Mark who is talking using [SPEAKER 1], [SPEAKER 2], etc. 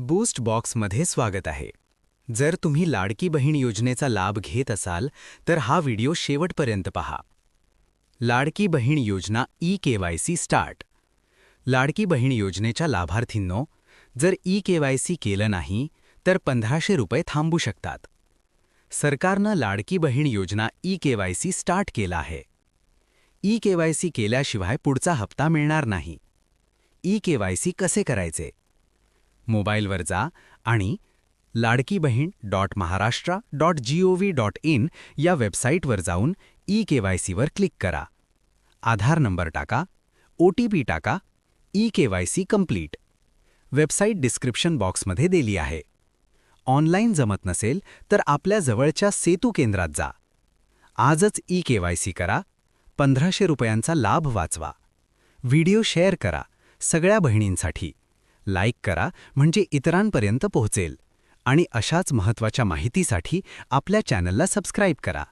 [SPEAKER 1] Boost बॉक्समध्ये स्वागत आहे. जर तुम्ही लाडकी बहीण योजनेचा लाभ घेत असाल तर हा व्हिडिओ शेवटपर्यंत पहा. Ladki Bahin Yojana E K Y C start. Ladki Bahin योजनेच्या लाभार्थींनो जर ई के वाय सी केलं नाही तर पंधराशे रुपये थांबू शकतात. सरकारनं Ladki Bahin Yojana E K Y C start केला आहे. ई के वाय सी केल्याशिवाय पुढचा हप्ता मिळणार नाही. ई के वाय सी कसे करायचे? मोबाईलवर जा आणि Ladki Bahin dot Maharashtra dot G O V dot in या वेबसाईटवर जाऊन ई के वाय सीवर क्लिक करा. आधार नंबर टाका ओ टी पी टाका E K Y C complete website description बॉक्समध्ये दिली आहे. ऑनलाईन जमत नसेल तर आपल्या जवळच्या सेतू केंद्रात जा. आजच ई के वाय सी करा पंधराशे रुपयांचा लाभ वाचवा. व्हिडिओ शेअर करा सगळ्या बहिणींसाठी. लाईक करा म्हणजे इतरांपर्यंत पोहोचेल. आणि अशाच महत्त्वाच्या माहितीसाठी आपल्या चॅनलला सबस्क्राईब करा.